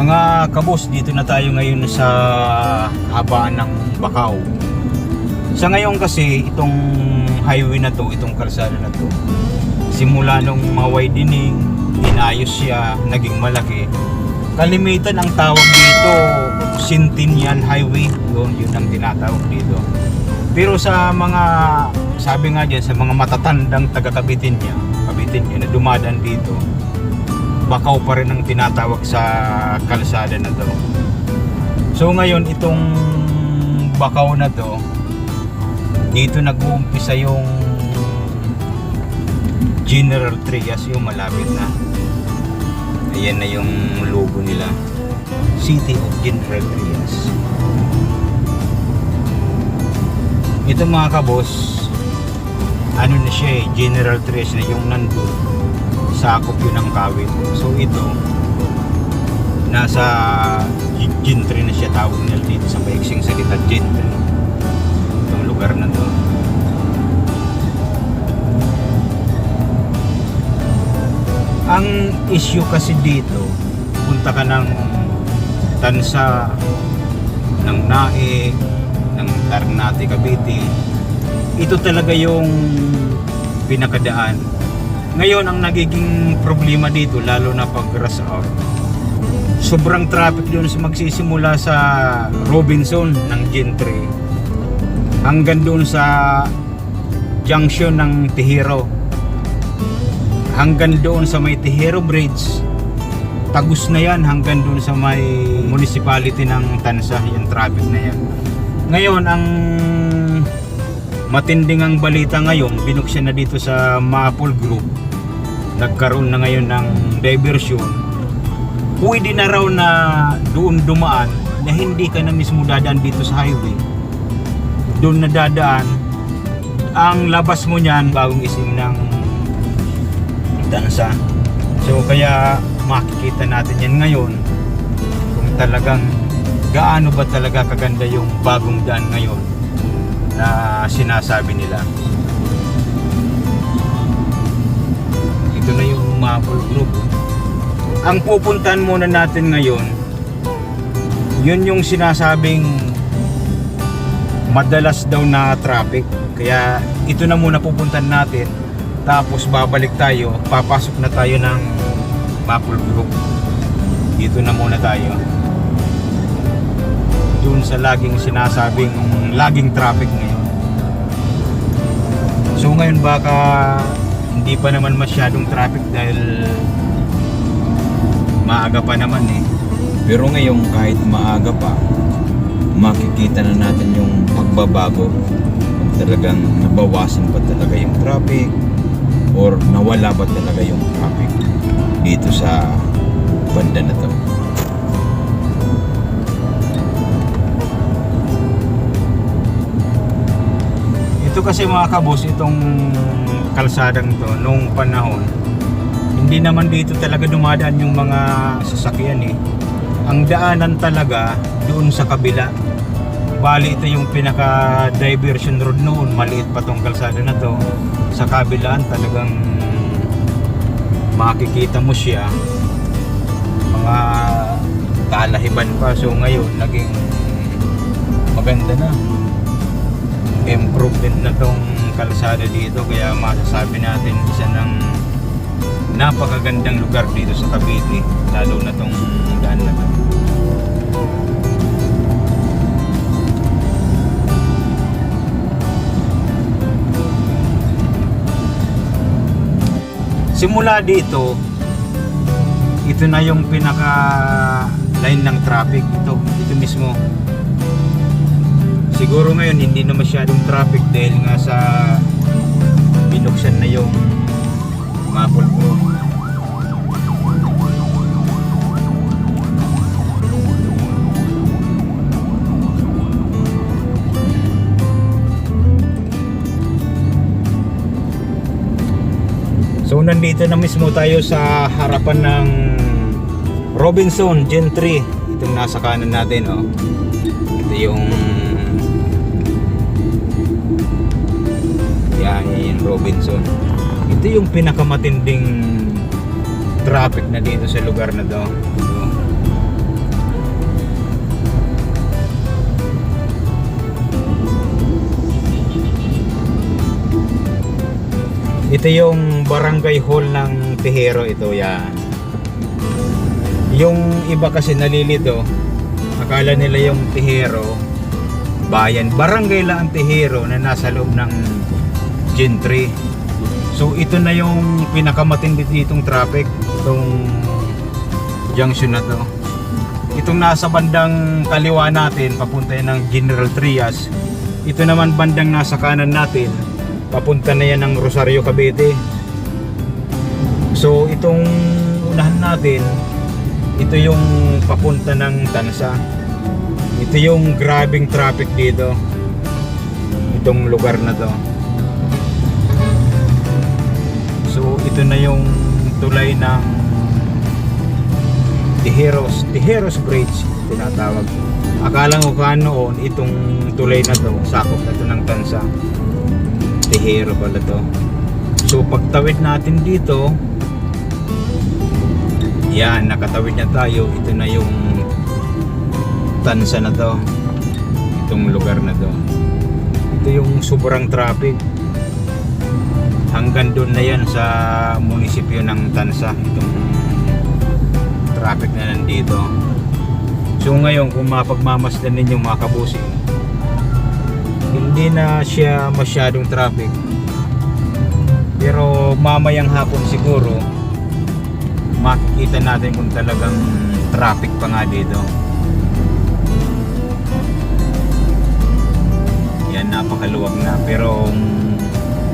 Mga kabos, dito na tayo ngayon sa habaan ng Bakaw. Sa ngayon kasi, itong highway na to, itong kalsada na to, simula nung mawidening, inayos siya, naging malaki. Kalimitan ang tawag dito, Centennial Highway. Yun, yun ang tinatawag dito. Pero sa mga, sabi nga dyan, sa mga matatandang taga-kabitin niya, kabitin niya na dumadaan dito, bakaw pa rin ang tinatawag sa kalsada na to. So ngayon, itong bakaw na to, dito nag-uumpisa yung General Trias, yung malapit na. Ayan na yung logo nila. City of General Trias. Ito mga kabos, ano na siya eh, General Trias na yung nandun. Sakop yun ng kawit. So ito, nasa Gentry na siya tawag nila dito sa maiksing salita Gentry. Itong lugar na to. Ang issue kasi dito, punta ka ng Tansa, ng Nae, ng Ternate, Cavite. Ito talaga yung pinakadaan. Ngayon, ang nagiging problema dito, lalo na pag rush hour, sobrang traffic doon sa magsisimula sa Robinson ng Gentry hanggang doon sa junction ng Tihiro hanggang doon sa may Tihiro Bridge. Tagus na yan hanggang doon sa may municipality ng Tansa yung traffic na yan. Ngayon ang matinding ang balita ngayon binuksyan na dito sa Maple Group nagkaroon na ngayon ng diversion. Pwede na raw na doon dumaan na hindi ka na mismo dadaan dito sa highway. Doon na dadaan. Ang labas mo niyan bagong ising ng dansa. So kaya makikita natin yan ngayon kung talagang gaano ba talaga kaganda yung bagong daan ngayon na sinasabi nila Maple Group. Ang pupuntahan muna natin ngayon yun yung sinasabing madalas daw na traffic. Kaya ito na muna pupuntahan natin tapos babalik tayo papasok na tayo ng Maple Group. Dito na muna tayo. Dun sa laging sinasabing laging traffic ngayon. So ngayon baka hindi pa naman masyadong traffic dahil maaga pa naman eh Pero ngayon kahit maaga pa, makikita na natin yung pagbabago. Kung talagang nabawasan ba talaga yung traffic or nawala ba talaga yung traffic dito sa banda na to. Ito kasi mga kabos, itong kalsadang to, nung panahon, hindi naman dito talaga dumadaan yung mga sasakyan eh. Ang daanan talaga doon sa kabila. Bali ito yung pinaka diversion road noon, maliit pa tong kalsada na to. Sa kabilaan talagang makikita mo siya mga kalahiban pa. So ngayon naging maganda na improvement na tong kalsada dito kaya masasabi natin isa ng napakagandang lugar dito sa Cavite lalo na tong daan na to. Simula dito ito na yung pinaka line ng traffic. Ito ito mismo siguro ngayon hindi na masyadong traffic dahil nga sa binuksan na yung Maple Grove So nandito na mismo tayo sa harapan ng Robinson Gen 3 itong nasa kanan natin oh. Ito yung Robinson ito yung pinakamatinding traffic na dito sa lugar na to Ito yung barangay hall ng Tihero ito yan. Yung iba kasi nalilito, akala nila yung Tihero bayan. Barangay lang ang Tihero na nasa loob ng Gentry. So ito na yung pinakamatindi ditong traffic, itong junction na to. Itong nasa bandang kaliwa natin, papunta yan ng General Trias. Ito naman bandang nasa kanan natin, papunta na yan ng Rosario Cavite. So itong unahan natin, ito yung papunta ng Tansa. Ito yung grabing traffic dito. Itong lugar na to. Ito na yung tulay ng Tijeros, Tijeros Bridge tinatawag. Akala ko ka noon itong tulay na to, sakop na to ng Tansa. Tejero pala to. So pagtawid natin dito, yan, nakatawid na tayo. Ito na yung Tansa na to. Itong lugar na to. Ito yung sobrang traffic. Hanggang doon na yan sa munisipyo ng Tansa. Itong traffic na nandito. So ngayon, kung mapagmamasdan ninyo mga kabusing, hindi na siya masyadong traffic. Pero mamayang hapon siguro, makikita natin kung talagang traffic pa nga dito. Yan, napakaluwag na. Pero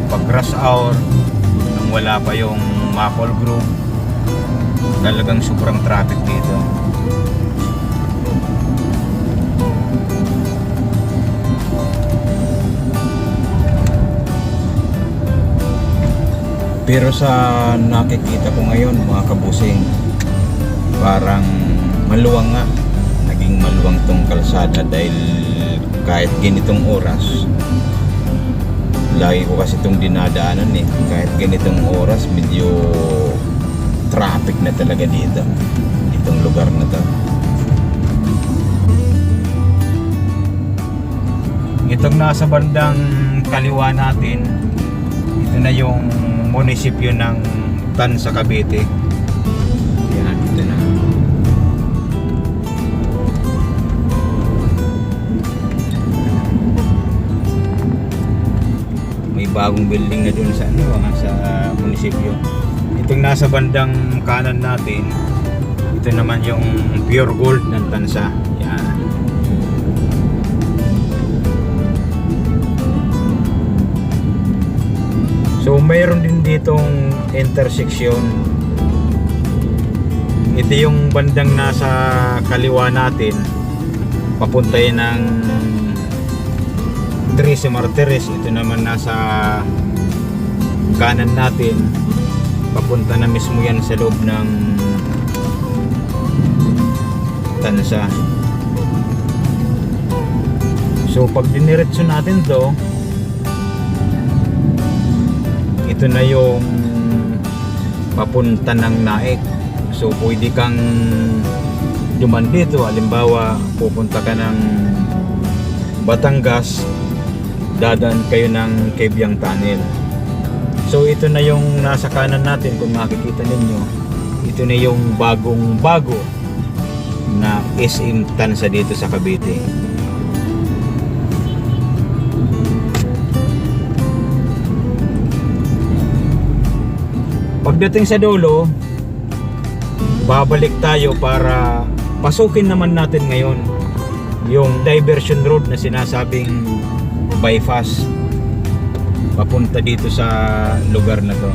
pag rush hour, nung wala pa yung Maple Grove, talagang sobrang traffic dito. Pero sa nakikita ko ngayon mga kabusing, parang maluwang nga. Naging maluwang tong kalsada dahil kahit ganitong oras, lagi ko kasi itong dinadaanan eh. Kahit ganitong oras, medyo traffic na talaga dito. Itong lugar na to. Itong nasa bandang kaliwa natin, ito na yung munisipyo ng Tansa Cavite. Bagong building na dun sa ano, ah, sa munisipyo. Itong nasa bandang kanan natin, ito naman yung pure gold ng Tansa. Yan. So mayroon din ditong intersection. Ito yung bandang nasa kaliwa natin. Papunta yan ng Trece Martires. Ito naman nasa kanan natin. Papunta na mismo yan sa loob ng Tansa. So pag diniretso natin to, ito na yung papunta ng Naik. So pwede kang duman dito. Halimbawa, pupunta ka ng Batangas, dadaan kayo ng Kebyang Tunnel. So ito na yung nasa kanan natin kung makikita ninyo. Ito na yung bagong bago na SM Tansa dito sa Cavite. Pagdating sa dulo, babalik tayo para pasukin naman natin ngayon yung diversion road na sinasabing bypass papunta dito sa lugar na to.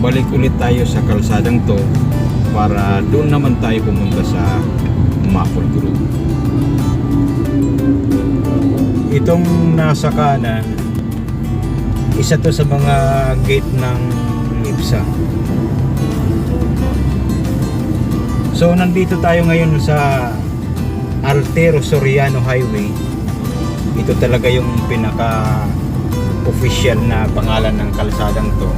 Balik ulit tayo sa kalsadang to para doon naman tayo pumunta sa Maple Grove. Itong nasa kanan, isa to sa mga gate ng IPSA. So nandito tayo ngayon sa Altero Soriano Highway. Ito talaga yung pinaka official na pangalan ng kalsadang to.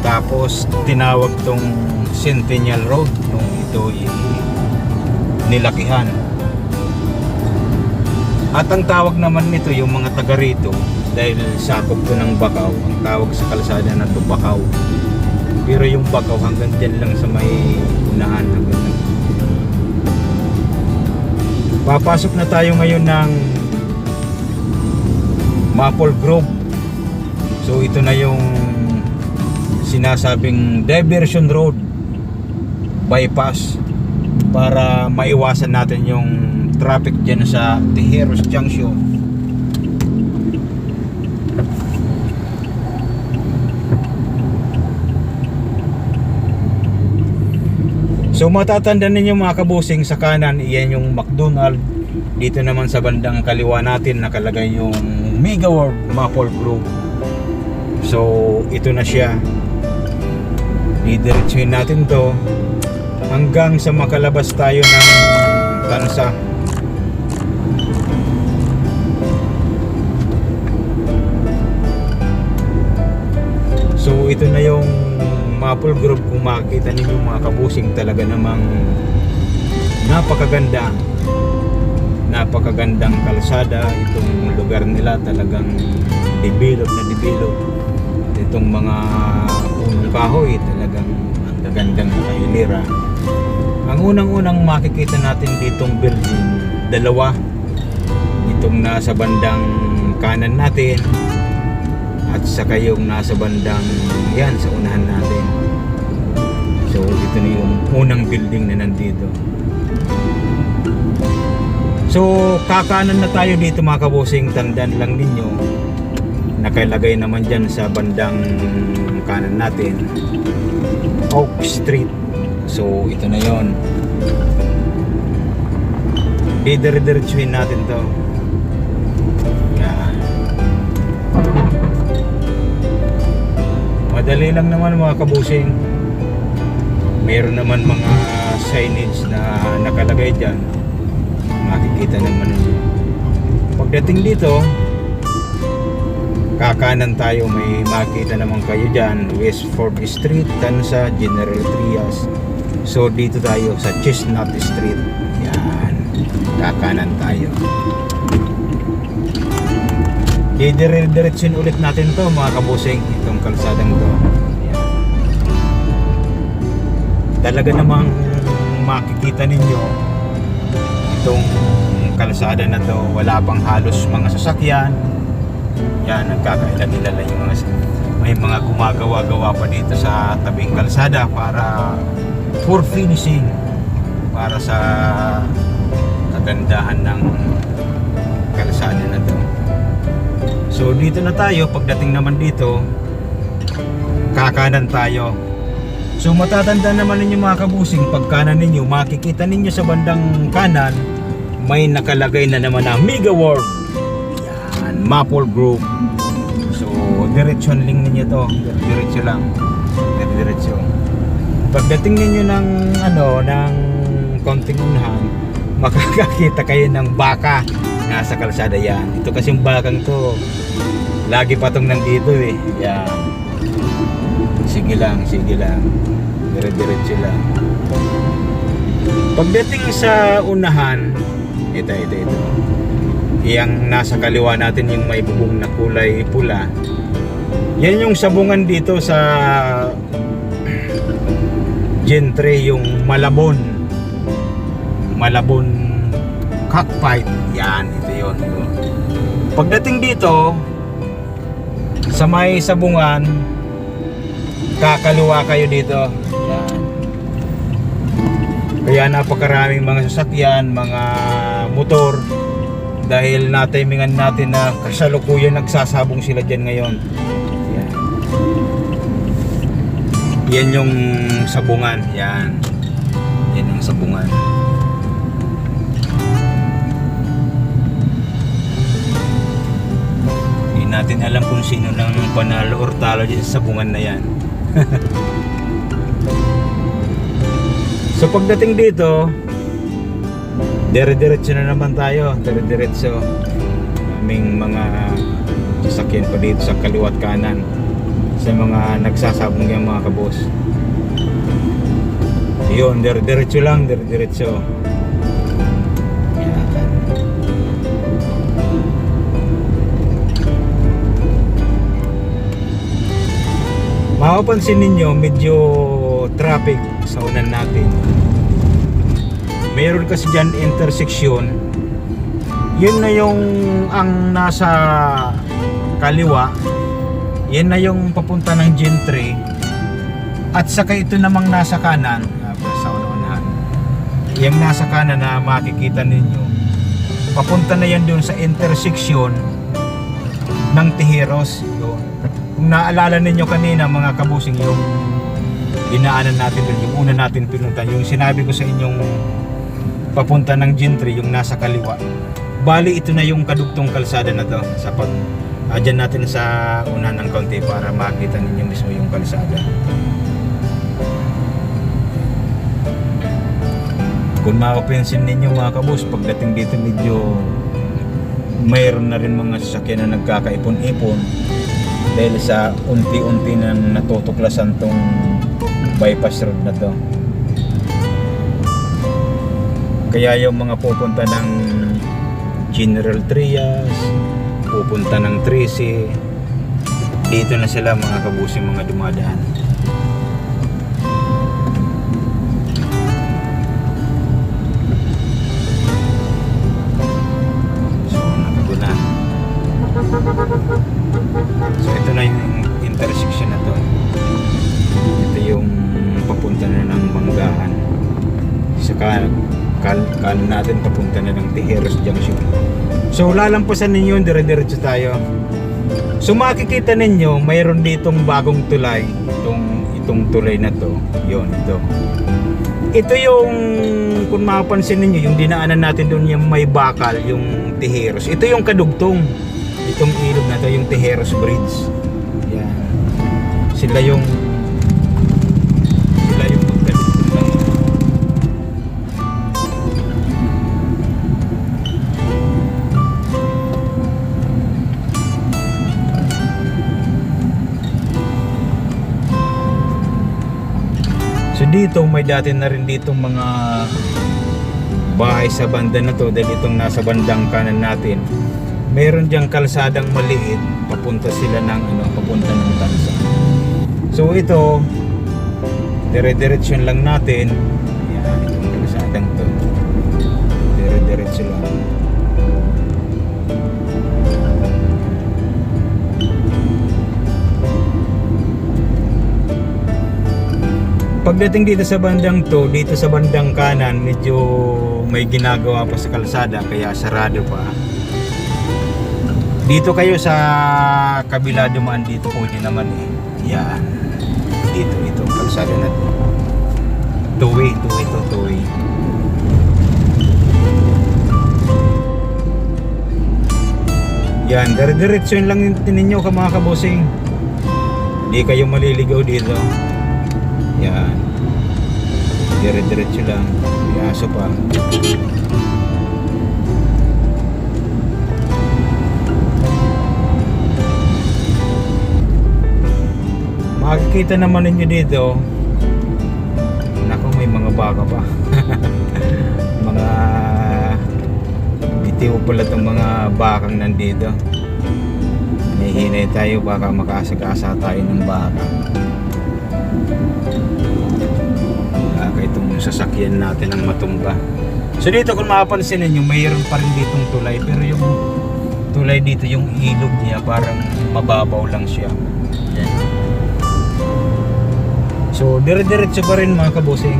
Tapos tinawag tong Centennial Road nung ito nilakihan. At ang tawag naman nito, yung mga taga rito, dahil sakop to ng Bakaw, ang tawag sa kalsada na to Bakaw. Pero yung Bakaw hanggang dyan lang sa may unahan hanggang. Papasok na tayo ngayon ng Maple Grove. So ito na yung sinasabing diversion road bypass para maiwasan natin yung traffic dyan sa Tejeros Junction. So matatanda ninyo mga kabusing sa kanan, iyan yung McDonald. Dito naman sa bandang kaliwa natin nakalagay yung Mega World Maple Grove. So ito na siya. Didiretsuhin natin to hanggang sa makalabas tayo ng tansa. So ito na yung Maple Grove kung makikita ninyo mga kabusing talaga namang napakaganda napakagandang kalsada. Itong lugar nila talagang develop na develop. Itong mga punong kahoy talagang ang gagandang nakahilira ang unang-unang makikita natin ditong building dalawa. Itong nasa bandang kanan natin at saka yung nasa bandang yan sa unahan natin. So ito na yung unang building na nandito. So kakanan na tayo dito mga kabosing. Tandaan lang ninyo nakalagay naman dyan sa bandang kanan natin Oak Street. So ito na yon didire-diretsuhin natin to Madali lang naman mga kabusing. Meron naman mga signage na nakalagay dyan. Makikita naman ninyo. Pagdating dito, kakanan tayo may makita naman kayo dyan. West 4th Street, Tansa, General Trias. So dito tayo sa Chestnut Street. Yan. Kakanan tayo. Didire-diretsin ulit natin to mga kabusing itong kalsadang to. Yan. Talaga namang makikita ninyo itong kalsada na to wala pang halos mga sasakyan. Yan nagkakailala yung mga may mga gumagawa-gawa pa dito sa tabing kalsada para for finishing para sa kagandahan ng kalsada na to. So dito na tayo, pagdating naman dito, kakanan tayo. So matatanda naman ninyo mga kabusing, pag kanan ninyo, makikita ninyo sa bandang kanan, may nakalagay na naman na Mega World. Yan, Maple Grove. So diretsyon lang ninyo to, diretso lang. Diretso. Pagdating ninyo ng ano, ng konting unahan, makakakita kayo ng baka nasa kalsada yan. Ito kasi yung bakang to, lagi pa tong nandito eh. Yan. Sige lang, sige lang. Dire-diretso lang. Pagdating sa unahan, ito, ito, ito. Yang nasa kaliwa natin yung may bubong na kulay pula. Yan yung sabungan dito sa Gentre, yung Malabon. Malabon cockfight. Yan, ito yun. Pagdating dito, sa may sabungan, kakaliwa kayo dito. Yan. Kaya napakaraming mga sasakyan, mga motor, dahil natimingan natin na kasalukuyan nagsasabong sila dyan ngayon. Yan. Yan yung sabungan. Yan. Yan yung sabungan. Natin alam kung sino nang panalo or talo dyan sa sabungan na yan. so pagdating dito, dire-diretso na naman tayo. Dire-diretso. Aming mga sasakyan pa dito sa kaliwat kanan. Sa mga nagsasabong yung mga kabos. Yun, dire-diretso lang, dire-diretso. Mapapansin ninyo, medyo traffic sa unan natin. Meron kasi dyan intersection. Yun na yung ang nasa kaliwa. Yan na yung papunta ng Gentry. At saka ito namang nasa kanan. ah, Sa unahan. Yung nasa kanan na makikita ninyo. Papunta na yan doon sa intersection ng Tijeros. Kung naalala ninyo kanina mga kabusing yung dinaanan natin doon, yung una natin pinunta, yung sinabi ko sa inyong papunta ng Gentry, yung nasa kaliwa. Bali, ito na yung kadugtong kalsada na to sa pag ah, dyan natin sa una ng kaunti para makita ninyo mismo yung kalsada. Kung mapapansin ninyo mga kabus, pagdating dito medyo mayroon na rin mga sasakyan na nagkakaipon-ipon dahil sa unti-unti na natutuklasan tong bypass road na to. Kaya yung mga pupunta ng General Trias, pupunta ng Trece, dito na sila mga kabusing mga dumadaan. So. So, ito na yung intersection na to. Ito yung papunta na ng Manggahan. Saka kal kanan natin papunta na ng Tijeros Junction. So, lalampasan ninyo, dire-diretso tayo. So, makikita ninyo, mayroon ditong bagong tulay. Itong, itong tulay na to. Yon ito. Ito yung, kung mapapansin ninyo, yung dinaanan natin doon yung may bakal, yung Tijeros. Ito yung kadugtong. Itong ilog na to, yung Tijeros Bridge. Yan. Sila yung sila yung. So dito may dati na rin ditong mga bahay sa banda na to dahil itong nasa bandang kanan natin. Meron diyang kalsadang maliit papunta sila ng ano, papunta ng Tansa. So ito dire-diretsyon lang natin. Yan, itong kalsadang to. Dire-diretso lang. Pagdating dito sa bandang to, dito sa bandang kanan, medyo may ginagawa pa sa kalsada kaya sarado pa. Dito kayo sa kabila dumaan dito pwede naman eh. Yan. Dito ito kalsada na to. Two-way, two-way to, two-way. Yan, dire-diretso lang ninyo ka mga kabosing. Hindi kayo maliligaw dito. Yan. Dire-diretso lang. May pa. Makikita naman ninyo dito. Naku, may mga baka pa. mga bitiw pala itong mga bakang nandito. Nahihinay tayo baka makasagasa tayo ng baka. Baka itong sasakyan natin ang matumba. So dito kung mapapansin ninyo, mayroon pa rin ditong tulay pero yung tulay dito yung ilog niya parang mababaw lang siya. Yan. So dire-diretso pa rin mga kabosing.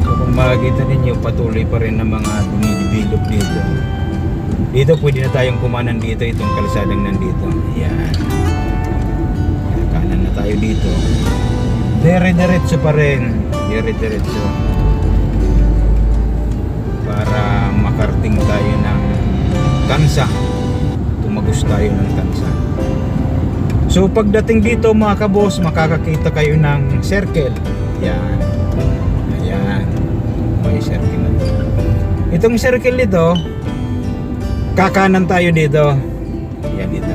So kung makikita ninyo patuloy pa rin ng mga dumidevelop dito. Dito pwede na tayong kumanan dito itong kalsadang nandito. Yan. Kanan na tayo dito. Dire-diretso pa rin. Dire-diretso. Para makarating tayo ng Tansa. Tumagos tayo ng Tansa. So pagdating dito mga kabos, makakakita kayo ng circle. Yan. Ayan. May circle na to. Itong circle dito, kakanan tayo dito. Yan dito.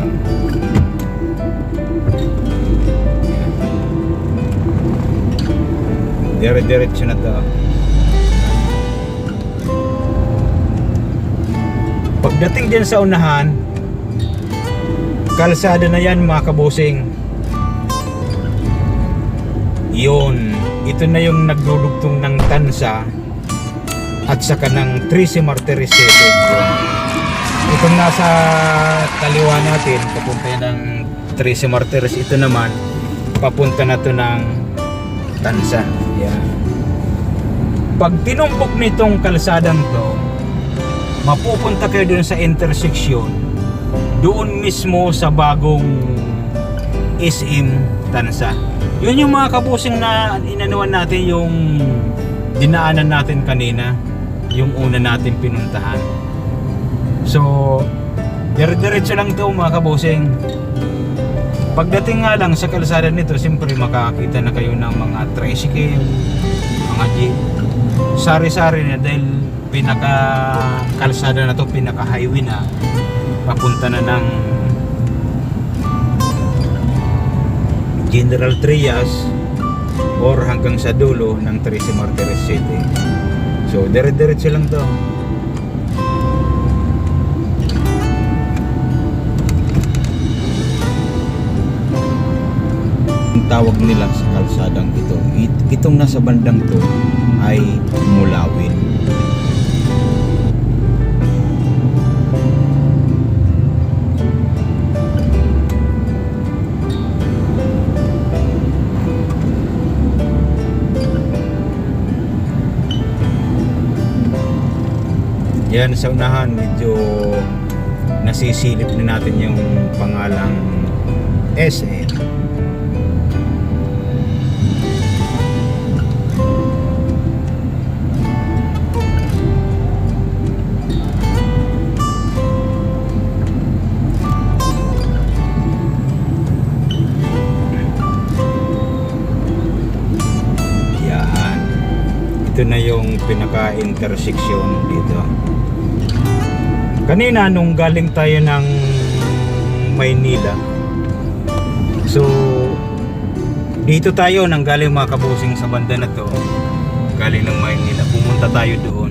Dire-diretso na to. Pagdating din sa unahan, kalsada na yan mga kabusing. Yun, ito na yung nagdudugtong ng Tansa at saka ng Trece Martires City. Itong nasa kaliwa natin, papunta yan ng Trece Martires. Ito naman, papunta na to ng Tansa. Yan. Pag tinumpok nitong kalsadang to, mapupunta kayo dun sa intersection, doon mismo sa bagong SM Tansa. Yun yung mga kabusing na inanuan natin yung dinaanan natin kanina, yung una natin pinuntahan. So, dire-diretso lang to mga kabusing. Pagdating nga lang sa kalsada nito, siyempre makakakita na kayo ng mga tricycle, mga jeep. Sari-sari na dahil pinaka kalsada na to, pinaka highway na papunta na ng General Trias or hanggang sa dulo ng Trece Martires City. So, dire-diretso lang to. Ang tawag nila sa kalsadang ito, it- itong nasa bandang to ay Mulawin. Yan sa unahan medyo nasisilip na natin yung pangalang SM. Ito na yung pinaka-intersection dito. Kanina nung galing tayo ng Maynila. So dito tayo nang galing mga kabusing sa banda na to. Galing ng Maynila. Pumunta tayo doon.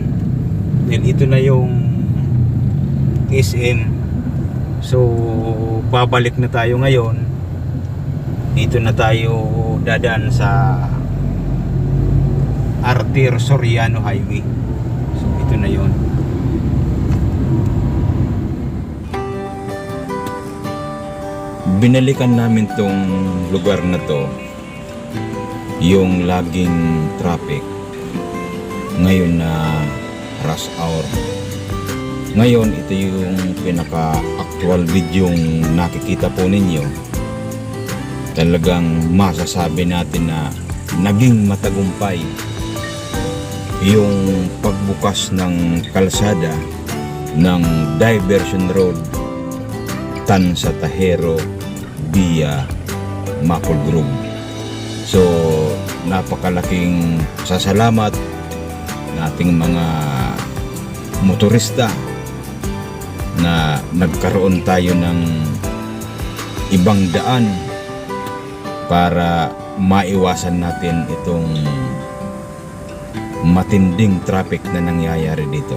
Then ito na yung SM. So babalik na tayo ngayon. Dito na tayo dadaan sa Artir Soriano Highway. So ito na yon. binalikan namin tong lugar na to yung laging traffic ngayon na rush hour ngayon ito yung pinaka actual video yung nakikita po ninyo talagang masasabi natin na naging matagumpay yung pagbukas ng kalsada ng diversion road tan sa Tahero via Mapol Grove. So, napakalaking sasalamat nating mga motorista na nagkaroon tayo ng ibang daan para maiwasan natin itong matinding traffic na nangyayari dito.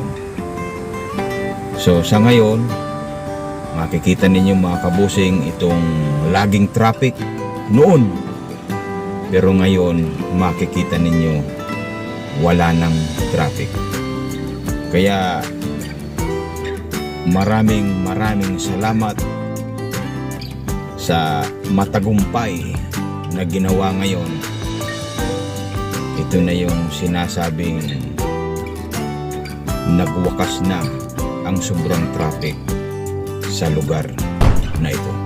So sa ngayon, makikita ninyo mga kabusing itong laging traffic noon. Pero ngayon, makikita ninyo wala nang traffic. Kaya maraming maraming salamat sa matagumpay na ginawa ngayon. Ito na yung sinasabing nagwakas na ang sobrang traffic sa lugar na ito.